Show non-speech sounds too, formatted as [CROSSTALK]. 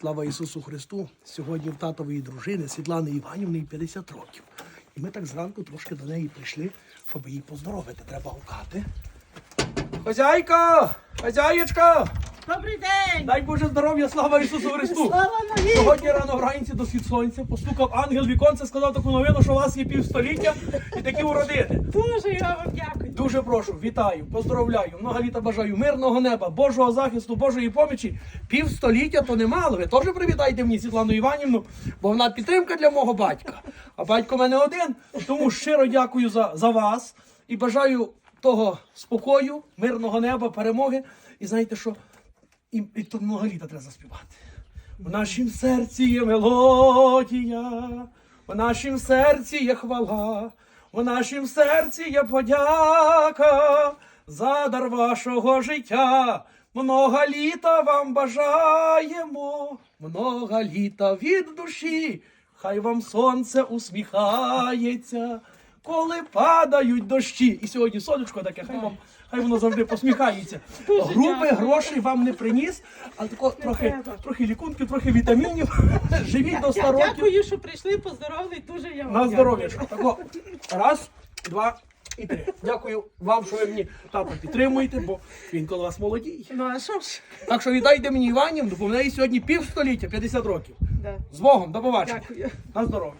Слава Ісусу Христу! Сьогодні в татової дружини Світлани Іванівни 50 років. І ми так зранку трошки до неї прийшли, щоб її поздоровити. Треба гукати. Хозяйка! Хазяєчка! Добрий день! Дай Боже здоров'я, слава Ісусу Христу! Слава навіки! Сьогодні рано вранці до схід сонця постукав ангел віконце, сказав таку новину, що у вас є півстоліття і такі уродини. Дуже я вам дякую. Дуже прошу, вітаю, поздоровляю, много літа бажаю, мирного неба, Божого захисту, Божої помічі. Півстоліття то немало. Ви теж привітайте мені Світлану Іванівну, бо вона підтримка для мого батька. А батько в мене один. Тому щиро дякую за, за вас і бажаю того спокою, мирного неба, перемоги. І знаєте що? І, і тут много літа треба заспівати. В нашім серці є мелодія, в нашім серці є хвала, в нашім серці є подяка за дар вашого життя. Много літа вам бажаємо, много літа від душі, хай вам сонце усміхається, коли падають дощі. І сьогодні сонечко таке, хай вам. Хай воно завжди посміхається. Груби грошей вам не приніс, а тако трохи, трохи лікунки, трохи вітамінів. [LAUGHS] Живіть до 100 років. дякую, що прийшли, поздоровили, дуже я вам На здоров'ячко. Тако. Раз, два і три. Дякую вам, що ви мені тато підтримуєте, бо він коло вас молодій. Ну а що ж? Так що вітайте мені Іванівну, бо в неї сьогодні півстоліття, 50 років. Да. З Богом, до побачення. Дякую. На здоров'я.